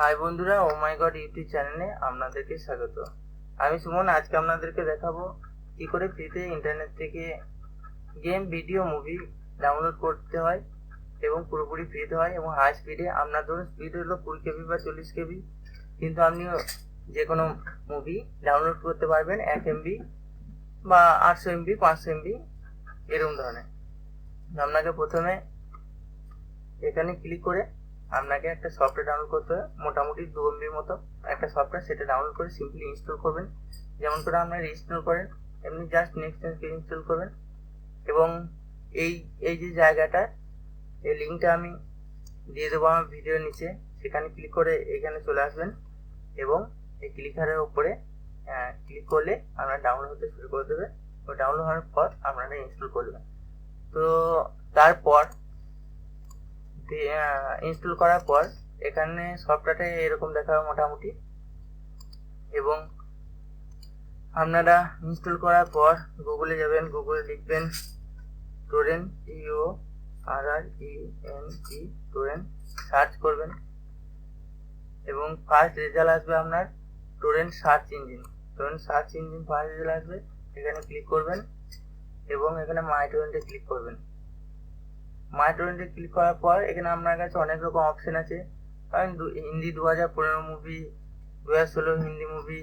High বন্ধুরা ও মাই god YouTube চ্যানেলে আপনাদেরকে স্বাগত। আমি সুমন, আজকে আপনাদেরকে দেখাবো কি করে ফ্রিতে ইন্টারনেট থেকে গেম ভিডিও মুভি ডাউনলোড করতে হয় এবং পুরোপুরি ফ্রিতে হয় এবং হাই স্পিডে আপনার ধরুন স্পিড হলো কুড়ি কেবি বা চল্লিশ কেবি, কিন্তু আপনি যে কোনো মুভি ডাউনলোড করতে পারবেন এক এমবি বা আটশো এমবি পাঁচশো এমবি এরকম ধরনের। আপনাকে প্রথমে এখানে ক্লিক করে আপনাকে একটা সফটওয়্যার ডাউনলোড করতে হবে, মোটামুটি দু এমবির মতো একটা সফটওয়্যার সেটা ডাউনলোড করে সিম্পলি ইনস্টল করবেন। যেমন করে আপনারা ইনস্টল করেন, এমনি জাস্ট নেক্সট ইনস্টল করবেন। এবং এই এই যে জায়গাটা, এই লিঙ্কটা আমি দিয়ে দেবো আমার ভিডিওর নিচে। সেখানে ক্লিক করে এখানে চলে আসবেন এবং এই ক্লিকারের উপরে ক্লিক করলে আপনার ডাউনলোড হতে শুরু করে দেবে। ও ডাউনলোড হওয়ার পর আপনারা ইনস্টল করবেন। তো তারপর ইনস্টল করার পর এখানে সফটওয়্যারটা এরকম দেখাবে মোটামুটি। এবং আপনারা ইনস্টল করার পর গুগলে যাবেন গুগলে লিখবেন torrent U R R E N E torrent search করবেন। এবং ফার্স্ট রেজাল্ট আসবে আপনার torrent search engine torrent search engine first result আসবে, এখানে ক্লিক করবেন এবং এখানে মাই টোরেন্টে ক্লিক করবেন। মাই টোরেন্টে ক্লিক করার পর এখানে আপনার কাছে অনেক রকম অপশন আছে। কারণ হিন্দি দু হাজার পনেরো মুভি দু হাজার ষোলো হিন্দি মুভি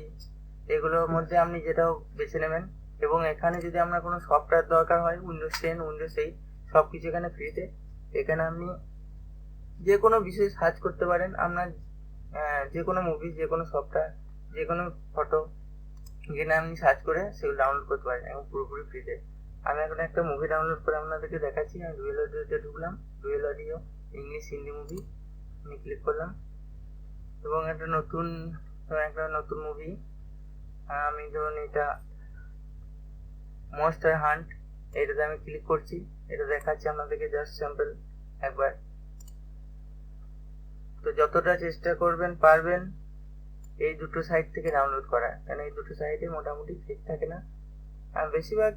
এগুলোর মধ্যে আপনি যেটাও বেছে নেবেন। এবং এখানে যদি আপনার কোনো সফটওয়্যার দরকার হয় উইন্ডোজ টেন উইন্ডোজ এইট সব কিছু এখানে ফ্রিতে এখানে আপনি যে কোনো বিষয়ে সার্চ করতে পারেন। আপনার যে কোনো মুভি যে কোনো সফটওয়্যার যে কোনো ফটো এখানে আপনি সার্চ করে সেগুলো ডাউনলোড করতে পারেন এবং পুরোপুরি ফ্রিতে আমি এখন একটা মুভি ডাউনলোড করে আপনাদেরকে দেখাচ্ছি। আমি ডুয়েল অডিওতে ঢুকলাম। Dual audio English Hindi movie আমি ক্লিক করলাম। এবং একটা নতুন একটা নতুন মুভি আমি ধরুন এটা মস্টার হান্ট এটাতে আমি ক্লিক করছি। এটা দেখাচ্ছি আপনাদেরকে জাস্ট স্যাম্পল একবার। তো যতটা চেষ্টা করবেন, পারবেন এই দুটো সাইট থেকে ডাউনলোড করা কারণ এই দুটো সাইটে মোটামুটি ঠিক থাকে না। বেশিরভাগ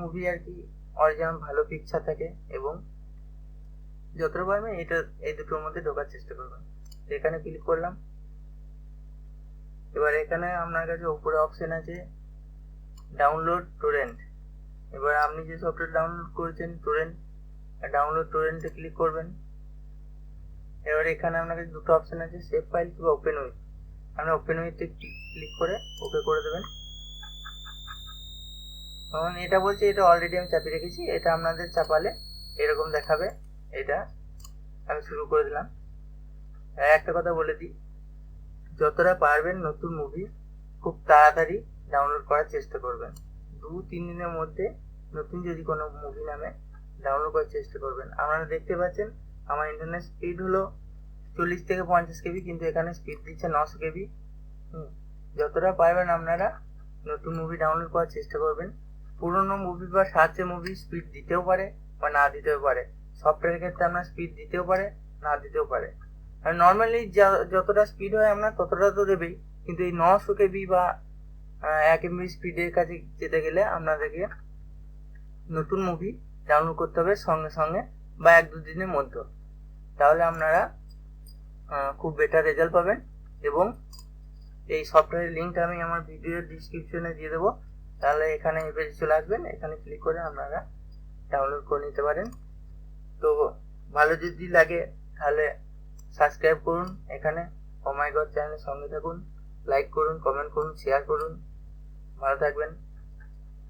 মুভি আর কি অরিজিনাল ভালো পিকচার থাকে এবং যতটা পারবেন এটা, এই দুটোর মধ্যে ঢোকার চেষ্টা করবেন এখানে ক্লিক করলাম। এবার এখানে আপনার কাছে উপরে অপশন আছে ডাউনলোড টোরেন্ট এবার আপনি যে সফটওয়্যার ডাউনলোড করেছেন টোরেন্ট ডাউনলোড টোরেন্টে ক্লিক করবেন। এবার এখানে আপনার কাছে দুটো অপশন আছে সেভ ফাইল কিংবা ওপেন উইথ আপনি ওপেন উইথে ক্লিক করে ওকে করে দেবেন। কারণ এটা বলছে, এটা অলরেডি আমি চাপিয়ে রেখেছি, এটা আপনাদের চাপালে এরকম দেখাবে, এটা আমি শুরু করে দিলাম। একটা কথা বলে দিই, যতটা পারবেন নতুন মুভি খুব তাড়াতাড়ি ডাউনলোড করার চেষ্টা করবেন। দু, তিন দিনের মধ্যে নতুন যদি কোনো মুভি নামে ডাউনলোড করার চেষ্টা করবেন। আপনারা দেখতে পাচ্ছেন, আমার ইন্টারনেট স্পিড হলো চল্লিশ থেকে পঞ্চাশ কেবি, কিন্তু এখানে স্পিড দিচ্ছে নশো কেবি। হুম, যতটা পারবেন আপনারা নতুন মুভি ডাউনলোড করার চেষ্টা করবেন। পুরোনো মুভি বা সার্চে মুভি স্পিড দিতেও পারে বা না দিতেও পারে। সফটওয়্যারের ক্ষেত্রে আপনার স্পিড দিতেও পারে, না দিতেও পারে। আর নর্মালি যতটা স্পিড হয় আপনার ততটা তো দেবেই। কিন্তু এই নশো কেবি বা এক এমবি স্পিডের কাছে যেতে গেলে আপনাদেরকে নতুন মুভি ডাউনলোড করতে হবে সঙ্গে সঙ্গে বা এক দু দিনের মধ্যে। তাহলে আপনারা খুব বেটার রেজাল্ট পাবেন এবং এই সফটওয়্যারের লিঙ্কটা আমি আমার ভিডিওর ডিসক্রিপশনে দিয়ে দেবো। তাহলে এখানে পেজে চলে আসবেন। এখানে ক্লিক করে আপনারা ডাউনলোড করে নিতে পারেন। তো ভালো যদি লাগে, তাহলে সাবস্ক্রাইব করুন এখানে। ওমাই গড চ্যানেলের সঙ্গে থাকুন। লাইক করুন কমেন্ট করুন শেয়ার করুন। ভালো থাকবেন।